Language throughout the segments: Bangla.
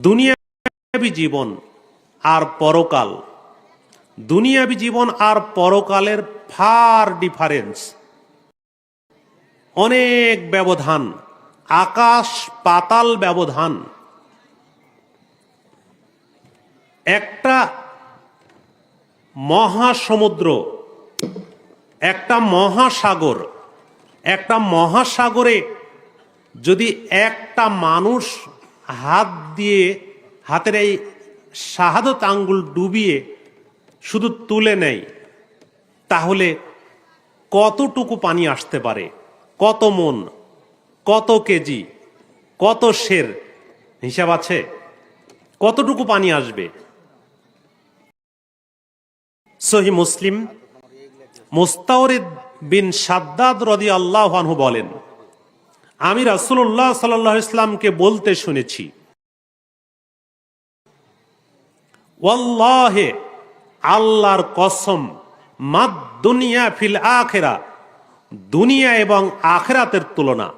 দুনিয়াবি জীবন আর পরকাল। দুনিয়াবি জীবন আর পরকালের ফার ডিফারেন্স। অনেক ব্যবধান, আকাশ পাতাল ব্যবধান। একটা মহাসমুদ্র, একটা মহাসাগর, একটা মহাসাগরে যদি একটা মানুষ হাত দিয়ে, হাতের এই শাহাদত আঙ্গুল ডুবিয়ে শুধু তুলে নেয় তাহলে কতটুকু পানি আসতে পারে? কত মন? কত কেজি? কত শের? হিসাব আছে? কতটুকু পানি আসবে? সহি মুসলিম মুস্তাওরিদ বিন সাদ্দাদ রদি আল্লাহ বলেন আমি রাসুল্লাহ সাল্লাহ ইসলামকে বলতে শুনেছি। ওয়াল্লাহে, আল্লাহর কসম, মাদ দুনিয়া ফিল আখেরা, দুনিয়া এবং আখেরাতের তুলনা।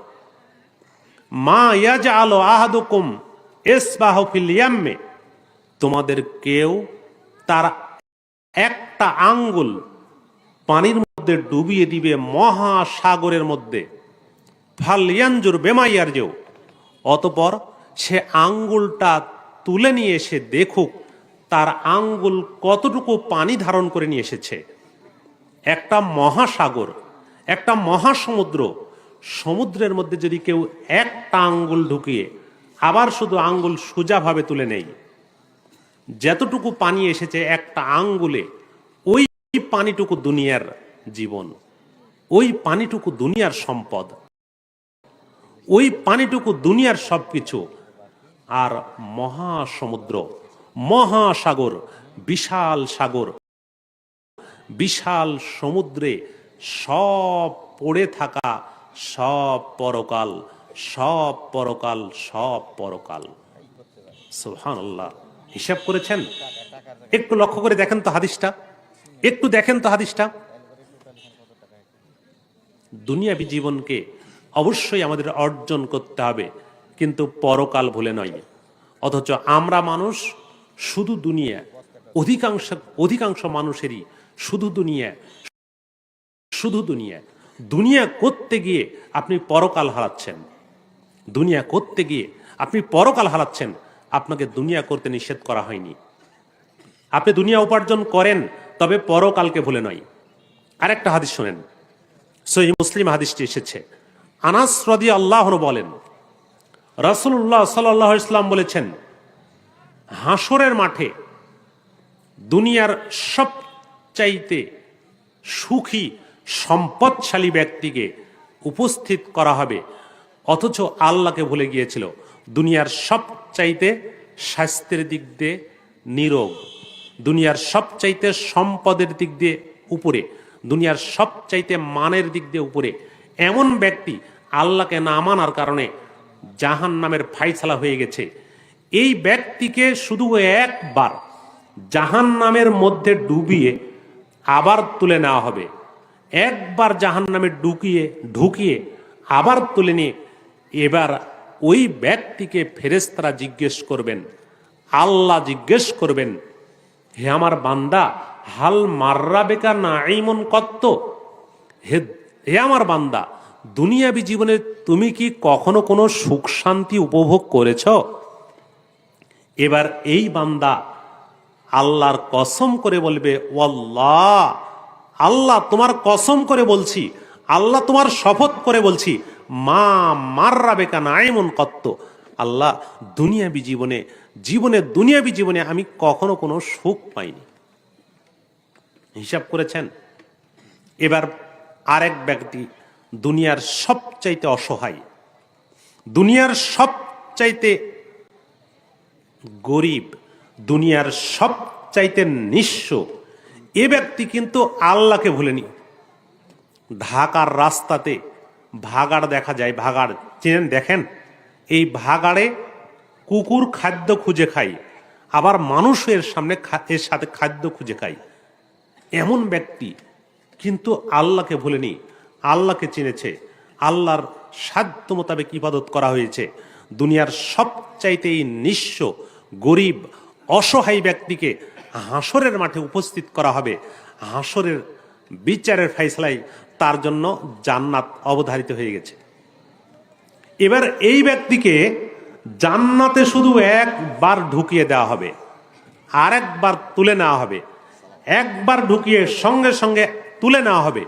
মা ইয়াজ আলো আহাদুকুম এসবাহ ফিল ইয়াম্মে, তোমাদের কেউ তার একটা আঙ্গুল পানির মধ্যে ডুবিয়ে দিবে মহাসাগরের মধ্যে। ফালিয়ানজুর বেমাইয়ার যেও অতপর সে আঙ্গুলটা তুলে নিয়ে এসে দেখুক তার আঙ্গুল কতটুকু পানি ধারণ করে নিয়ে এসেছে। একটা মহাসাগর, একটা মহাসমুদ্র, সমুদ্রের মধ্যে যদি কেউ একটা আঙ্গুল ঢুকিয়ে আবার শুধু আঙ্গুল সোজাভাবে তুলে নেই। যতটুকু পানি এসেছে একটা আঙ্গুলে, ওই পানিটুকু দুনিয়ার জীবন, ওই পানিটুকু দুনিয়ার সম্পদ। ওই পানিটুকু দুনিয়ার সব কিছু আর মহাসমুদ্র, মহাসাগর, বিশাল সাগর, বিশাল সমুদ্রে সব পড়ে থাকা সব পরকাল সব পরকাল সব পরকাল। সুহান আল্লাহ হিসাব করেছেন? একটু লক্ষ্য করে দেখেন তো হাদিসটা। একটু দেখেন তো হাদিসটা। দুনিয়াবি জীবনকে অবশ্যই আমাদের অর্জন করতে হবে, কিন্তু পরকাল ভুলে নয়। অথচ আমরা মানুষ শুধু দুনিয়া, অধিকাংশ অধিকাংশ মানুষেরই শুধু দুনিয়া শুধু দুনিয়া। দুনিয়া করতে গিয়ে আপনি পরকাল হারাচ্ছেন। দুনিয়া করতে গিয়ে আপনি পরকাল হারাচ্ছেন, আপনাকে দুনিয়া করতে নিষেধ করা হয়নি। আপনি দুনিয়া উপার্জন করেন, তবে পরকালকে ভুলে নয়। আরেকটা হাদিস শোনেন। সহি মুসলিম হাদিসটি এসেছে। আনাস রদি আল্লাহ বলেন রাসুল্লাহ সাল্লাহ ইসলাম বলেছেন হাসরের মাঠে দুনিয়ার সবচাইতে সুখী, সম্পদশালী ব্যক্তিকে উপস্থিত করা হবে। অথচ আল্লাহকে ভুলে গিয়েছিল, দুনিয়ার সবচাইতে স্বাস্থ্যের দিক দিয়ে নিরোগ, দুনিয়ার সবচাইতে সম্পদের দিক দিয়ে উপরে, দুনিয়ার সবচাইতে মানের দিক দিয়ে উপরে। এমন ব্যক্তি আল্লাহকে না মানার কারণে জাহান নামের ফাইসালা হয়ে গেছে। এই ব্যক্তিকে শুধু একবার জাহান নামের মধ্যে ডুবিয়ে আবার তুলে নেওয়া হবে। একবার জাহান নামে ঢুকিয়ে ঢুকিয়ে আবার তুলে নিয়ে এবার ওই ব্যক্তিকে ফেরেস্তারা জিজ্ঞেস করবেন, আল্লাহ জিজ্ঞেস করবেন, হে আমার বান্দা, হাল মাররা বেকার না এইমন কত্ত? হে হে আমার বান্দা, দুনিয়াবি জীবনে তুমি কি কখনো কোনো সুখ শান্তি উপভোগ করেছ? এবার এই বান্দা আল্লাহর কসম করে বলবে, ওয়াল্লাহ, আল্লাহ তোমার কসম করে বলছি, আল্লাহ তোমার শপথ করে বলছি, মা মাররা বেকা নাইমন কত্ত। আল্লাহ, দুনিয়াবি জীবনে জীবনে, দুনিয়াবি জীবনে আমি কখনো কোনো সুখ পাইনি। হিসাব করেছেন? এবার আরেক ব্যক্তি দুনিয়ার সবচাইতে অসহায়। দুনিয়ার সবচাইতে গরিব, দুনিয়ার সবচাইতে নিঃস্ব, এ ব্যক্তি কিন্তু আল্লাহকে ভুলেনি। ঢাকার রাস্তাতে ভাগাড় দেখা যায়, ভাগাড় চেনেন, দেখেন? এই ভাগাড়ে কুকুর খাদ্য খুঁজে খায়, আবার মানুষের সামনে এর সাথে খাদ্য খুঁজে খায়। এমন ব্যক্তি কিন্তু আল্লাহকে ভুলেনি, আল্লাহকে চিনেছে। আল্লাহর সাধ্য মোতাবেক ইবাদত করা হয়েছে। দুনিয়ার সবচাইতে এই নিঃস্ব, গরিব, অসহায় ব্যক্তিকে হাসরের মাঠে উপস্থিত করা হবে। হাসরের বিচারের ফয়সলায় তার জন্য জান্নাত অবধারিত হয়ে গেছে। এবার এই ব্যক্তিকে জান্নাতে শুধু একবার ঢুকিয়ে দেওয়া হবে আর একবার তুলে নেওয়া হবে। একবার ঢুকিয়ে সঙ্গে সঙ্গে তুলে নেওয়া হবে।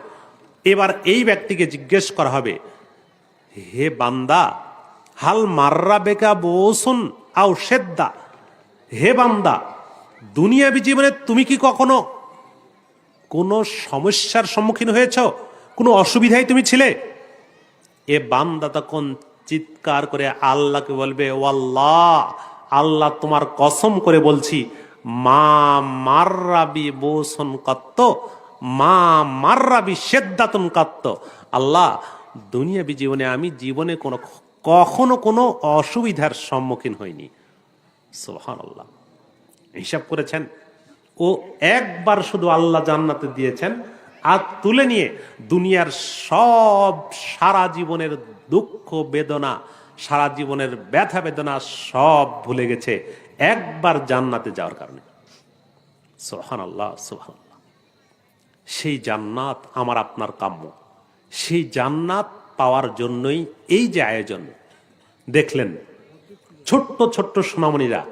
এবার এই ব্যক্তিকে জিজ্ঞেস করা হবে, হে বান্দা, হাল মাররা বেকা বোসুন আও সেদ্দা হে বান্দা, দুনিয়াবি জীবনে তুমি কি কখনো কোনো সমস্যার সম্মুখীন হয়েছ? কোনো অসুবিধায় তুমি ছিলে? এ বান্দা তখন চিৎকার করে আল্লাহকে বলবে ও আল্লাহ আল্লাহ তোমার কসম করে বলছি, মা মাররাবি বোসন কত্ত মা মাররাবি সেদ্দাতন কত্ত। আল্লাহ, দুনিয়াবি জীবনে আমি জীবনে কোনো, কখনো কোনো অসুবিধার সম্মুখীন হইনি। সোহান আল্লাহ হিসাব করেছেন, ও একবার শুধু আল্লাহ জান্নাতে দিয়েছেন, আর তুলে নিয়ে দুনিয়ার সব সারা জীবনের দুঃখ, বেদনা, সারা জীবনের ব্যথা, বেদনা সব ভুলে গেছে, একবার জান্নাতে যাওয়ার কারণে। সোহান আল্লাহ সোহান সেই জান্নাত আমার আপনার কাম্য। সেই জান্নাত পাওয়ার জন্যই এই যে আয়োজন। দেখলেন, ছোট্ট ছোট্ট সোনামণিরা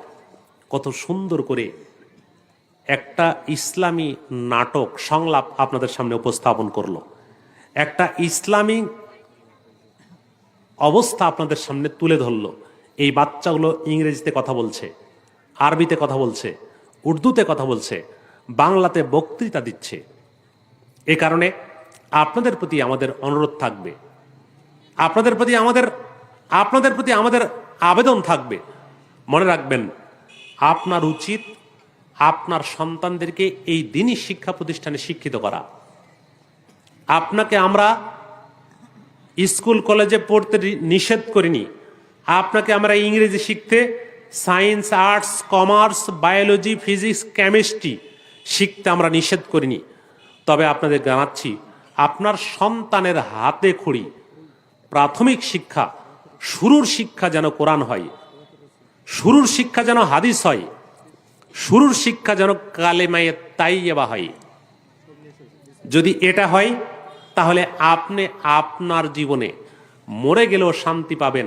কত সুন্দর করে একটা ইসলামী নাটক, সংলাপ আপনাদের সামনে উপস্থাপন করল। একটা ইসলামী অবস্থা আপনাদের সামনে তুলে ধরলো। এই বাচ্চাগুলো ইংরেজিতে কথা বলছে, আরবিতে কথা বলছে, উর্দুতে কথা বলছে, বাংলাতে বক্তৃতা দিচ্ছে। এ কারণে আপনাদের প্রতি আমাদের অনুরোধ থাকবে। আপনাদের প্রতি আমাদের, আপনাদের প্রতি আমাদের আবেদন থাকবে। মনে রাখবেন, আপনার উচিত আপনার সন্তানদেরকে এই দিনই শিক্ষা প্রতিষ্ঠানে শিক্ষিত করা। আপনাকে আমরা স্কুল, কলেজে পড়তে নিষেধ করিনি। আপনাকে আমরা ইংরেজি শিখতে, science, arts, commerce, biology, physics, chemistry শিখতে আমরা নিষেধ করিনি। তবে আপনাদের জানাচ্ছি, আপনার সন্তানের হাতে খড়ি, প্রাথমিক শিক্ষা, শুরুর শিক্ষা যেন কোরআন হয়, শুরুর শিক্ষা যেন হাদিস হয়, শুরুর শিক্ষা যেন কালেমায়ে তাইয়েবা হয়। যদি এটা হয়, তাহলে আপনি আপনার জীবনে মরে গেলেও শান্তি পাবেন।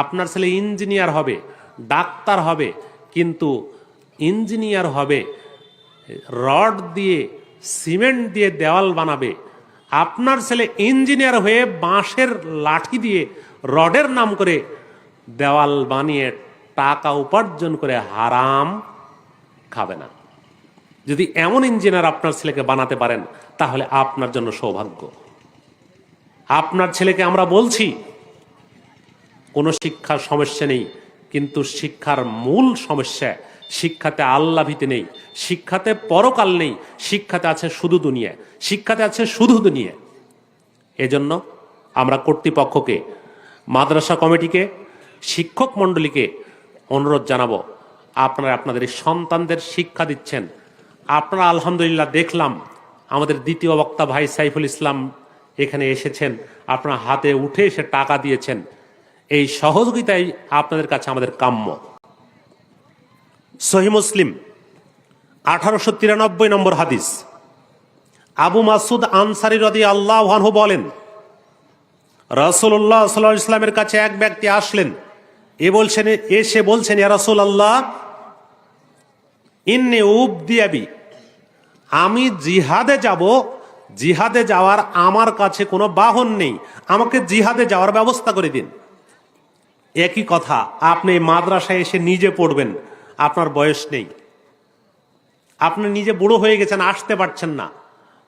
আপনার ছেলে ইঞ্জিনিয়ার হবে, ডাক্তার হবে, কিন্তু ইঞ্জিনিয়ার হবে, রড দিয়ে সিমেন্ট দিয়ে দেওয়াল বানাবে। আপনার ছেলে ইঞ্জিনিয়ার হয়ে বাঁশের লাঠি দিয়ে রডের নাম করে দেওয়াল বানিয়ে টাকা উপার্জন করে হারাম খাবে না। যদি এমন ইঞ্জিনিয়ার আপনার ছেলেকে বানাতে পারেন, তাহলে আপনার জন্য সৌভাগ্য। আপনার ছেলেকে আমরা বলছি, কোনো শিক্ষার সমস্যা নেই, কিন্তু শিক্ষার মূল সমস্যা শিক্ষাতে আল্লাহ ভীতি নেই, শিক্ষাতে পরকাল নেই, শিক্ষাতে আছে শুধু দুনিয়া, শিক্ষাতে আছে শুধু দুনিয়া। এজন্য আমরা কর্তৃপক্ষকে, মাদ্রাসা কমিটিকে, শিক্ষক মণ্ডলীকে অনুরোধ জানাব, আপনারা আপনাদের সন্তানদের শিক্ষা দিচ্ছেন। আপনারা আলহামদুলিল্লাহ দেখলাম, আমাদের দ্বিতীয় বক্তা ভাই সাইফুল ইসলাম এখানে এসেছেন, আপনারা হাতে উঠে এসে টাকা দিয়েছেন। এই সহযোগিতাই আপনাদের কাছে আমাদের কাম্য। সহি মুসলিম, আঠারোশো তিরানব্বই নম্বর হাদিস। আবু মাসুদ আনসারি রদি আল্লাহ বলেন রসুল্লাহ সাল্লাহ ইসলামের কাছে এক ব্যক্তি আসলেন, এ বলছেন, এসে বলছেন, ইয়া রসুল আল্লাহ ইন্নি উব দিয়াবি আমি জিহাদে যাব, জিহাদে যাওয়ার আমার কাছে কোনো বাহন নেই, আমাকে জিহাদে যাওয়ার ব্যবস্থা করে দিন। একই কথা, আপনি মাদ্রাসায় এসে নিজে পড়বেন আপনার বয়স নেই। আপনি নিজে বুড়ো হয়ে গেছেন, আসতে পারছেন না।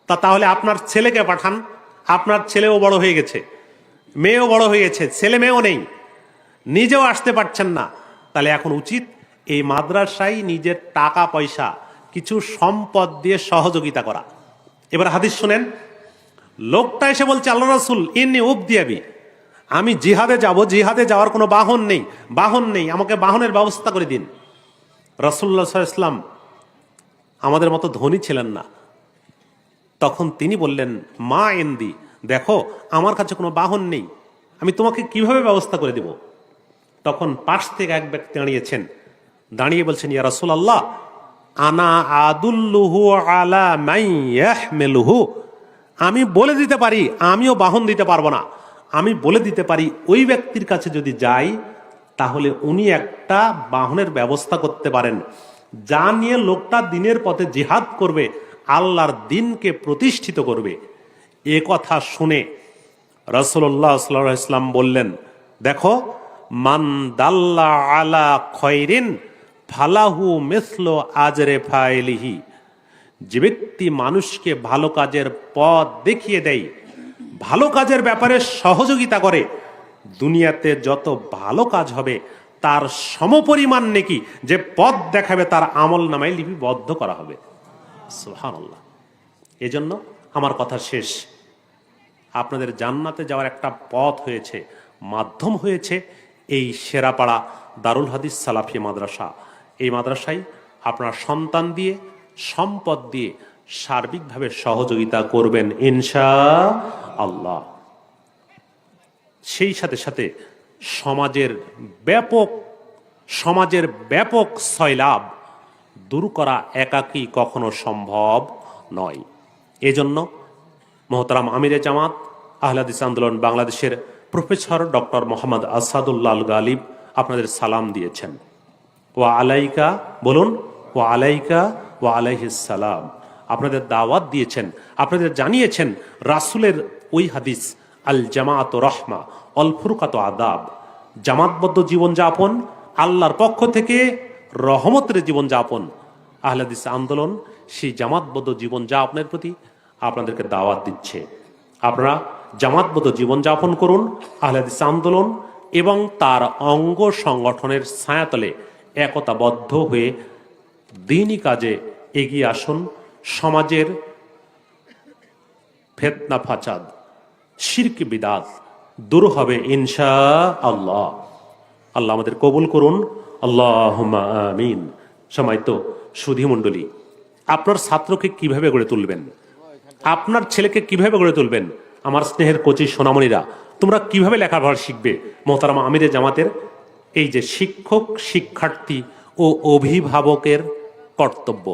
তা তাহলে আপনার ছেলেকে পাঠান। আপনার ছেলেও বড় হয়ে গেছে। মেয়েও বড় হয়ে গেছে, ছেলে মেয়েও নেই। নিজেও আসতে পারছেন না। তাহলে এখন উচিত এই মাদ্রাসায় নিজের টাকা, পয়সা, কিছু সম্পদ দিয়ে সহযোগিতা করা। এবার হাদিস শুনেন। লোকটা এসে বলছে, আল্লাহ রাসুল, ইন্নি উপ দিয়াবি আমি জিহাদে যাব, জিহাদে যাওয়ার কোনো বাহন নেই বাহন নেই। আমাকে বাহনের ব্যবস্থা করে দিন। রসুল্লাহ ইসলাম আমাদের মতো ধনী ছিলেন না। তখন তিনি বললেন, মা এন্দি দেখো, আমার কাছে কোনো বাহন নেই। আমি তোমাকে কীভাবে ব্যবস্থা করে দেব? তখন পাশ থেকে এক ব্যক্তি দাঁড়িয়েছেন। দাঁড়িয়ে বলছেন, ইয়া রাসুল আল্লাহ আনা আদুল্লুহু আলা মাইয়াহমেলুহু আমি বলে দিতে পারি, আমিও বাহন দিতে পারব না। আমি বলে দিতে পারি, ওই ব্যক্তির কাছে যদি যাই তাহলে উনি একটা বাহনের ব্যবস্থা করতে পারেন, যা নিয়ে লোকটা দিনের পথে জিহাদ করবে, আল্লাহর দিনকে প্রতিষ্ঠিত করবে। এ কথা শুনে সাল্লাহ ইসলাম বললেন, দেখো, মান দাল্লা আলা খয়রিন ফালাহু মেসলো আজরে ফাইলিহি। যে ব্যক্তি মানুষকে ভালো কাজের পথ দেখিয়ে দেয়, ভালো কাজের ব্যাপারে সহযোগিতা করে দুনিয়াতে যত ভালো কাজ হবে, তার সমপরিমাণ নাকি যে পথ দেখাবে, তার আমল নামায় লিপিবদ্ধ করা হবে। সুহানাল্লাহ এজন্য আমার কথা শেষ। আপনাদের জান্নাতে যাওয়ার একটা পথ হয়েছে, মাধ্যম হয়েছে এই সেরাপাড়া দারুল হাদিস সালাফি মাদ্রাসা। এই মাদ্রাসায় আপনার সন্তান দিয়ে, সম্পদ দিয়ে সার্বিকভাবে সহযোগিতা করবেন ইনশা আল্লাহ সেই সাথে সাথে সমাজের ব্যাপক সমাজের ব্যাপক সয়লাভ দূর করা একাকী কখনো সম্ভব নয়। এজন্য মোহতারাম আমিরে জামাত, আহলাদিস আন্দোলন বাংলাদেশের প্রফেসর ডক্টর মোহাম্মদ আসাদুল্লাহ আল গালিব আপনাদের সালাম দিয়েছেন। ও আলাইকা, বলুন ও আলাইকা ও আলাইহিসালাম আপনাদের দাওয়াত দিয়েছেন, আপনাদের জানিয়েছেন রাসুলের ওই হাদিস আল জামাত রহমা, অল ফুরকাত আদাব জামাতবদ্ধ জীবনযাপন, আল্লাহর পক্ষ থেকে রহমতের জীবনযাপন। আহলাদিস আন্দোলন সেই জামাতবদ্ধ জীবনযাপনের প্রতি আপনাদেরকে দাওয়াত দিচ্ছে। আপনারা জামাতবদ্ধ জীবনযাপন করুন, আহলাদিস আন্দোলন এবং তার অঙ্গ সংগঠনের ছায়াতলে একতাবদ্ধ হয়ে দিনই কাজে এগিয়ে আসুন সমাজের ফেতনা ফাচাদ শিরক বিদাত, দূর হবে ইনশা আল্লাহ আল্লাহ আমাদের কবুল করুন। আল্লাহ আমিন। সময় তো সুধী মণ্ডলী, আপনার ছাত্রকে কীভাবে গড়ে তুলবেন? আপনার ছেলেকে কীভাবে গড়ে তুলবেন? আমার স্নেহের কোচি সোনামণিরা, তোমরা কীভাবে লেখাপড়া শিখবে? মোহতারাম আমিরে জামাতের এই যে শিক্ষক, শিক্ষার্থী ও অভিভাবকের কর্তব্য,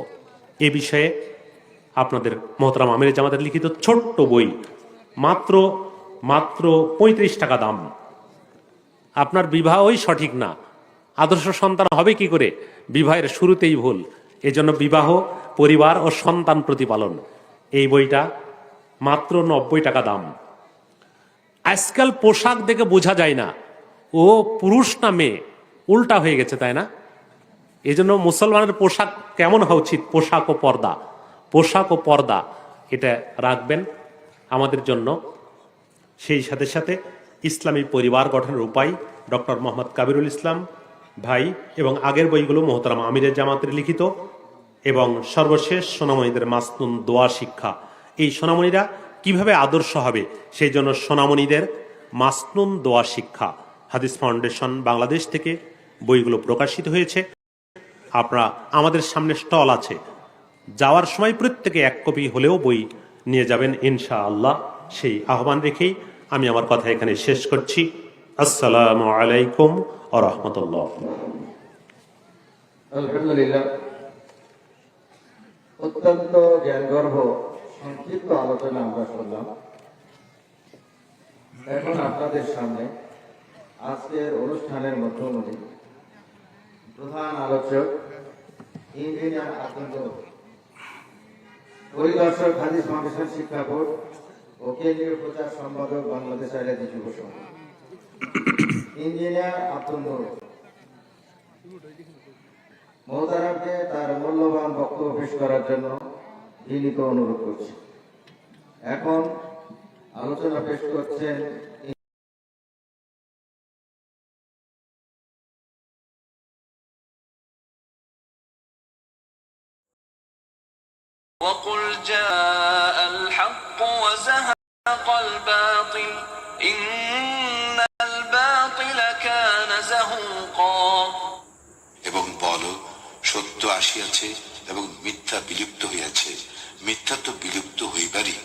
এ বিষয়ে আপনাদের মোহতারাম আমিরে জামাতের লিখিত ছোট্ট বই মাত্র মাত্র পঁয়ত্রিশ টাকা দাম। আপনার বিবাহই সঠিক না। আদর্শ সন্তান হবে কি করে? বিবাহের শুরুতেই ভুল। এজন্য বিবাহ, পরিবার ও সন্তান প্রতিপালন। এই বইটা মাত্র নব্বই টাকা দাম। আজকাল পোশাক দেখে বোঝা যায় না। ও পুরুষ না মেয়ে? উল্টা হয়ে গেছে, তাই না? এই জন্য মুসলমানের পোশাক কেমন হওয়া উচিত? পোশাক ও পর্দা। পোশাক ও পর্দা। এটা রাখবেন। আমাদের জন্য। সেই সাথে সাথে ইসলামী পরিবার গঠনের উপায় ডক্টর মোহাম্মদ কাবিরুল ইসলাম ভাই এবং আগের বইগুলো মোহতারাম আমিরের জামাতের লিখিত এবং সর্বশেষ সোনামণিদের মাসনুন দোয়া শিক্ষা। এই সোনামণিরা কীভাবে আদর্শ হবে সেই জন্য সোনামণিদের মাসনুন দোয়া শিক্ষা। হাদিস ফাউন্ডেশন বাংলাদেশ থেকে বইগুলো প্রকাশিত হয়েছে। আপনারা আমাদের সামনে স্টল আছে। যাওয়ার সময় প্রত্যেকে এক কপি হলেও বই নিয়ে যাবেন ইনশা আল্লাহ সেই আহ্বান রেখেই আমি আমার কথা এখানে শেষ করছি। আসসালামু আলাইকুম ও রহমতুল্লাহ। অত্যন্ত জ্ঞানগর্ভ, সংক্ষিপ্ত আলোচনা আমরা শুনলাম এখন আপনাদের সামনে আজকের অনুষ্ঠানের মধ্যমণি প্রধান আলোচক, ইঞ্জিনিয়ার আতঙ্ক পরিদর্শক হাদিস ফাউন্ডেশন শিক্ষা বোর্ড ও কেন্দ্রীয় প্রচার সম্পাদক বাংলাদেশ আইলাদি যুব সংঘ ইঞ্জিনিয়ার আব্দুল নূর মহতারামকে তার মূল্যবান বক্তব্য পেশ করার জন্য বিনীত অনুরোধ করছি এখন আলোচনা পেশ করছেন وقل جاء الحق وزهق الباطل إن الباطل كان زهوقا এবং বল সত্য আসিয়াছে এবং মিথ্যা বিলুপ্ত হইয়াছে মিথ্যা তো বিলুপ্ত হইবারই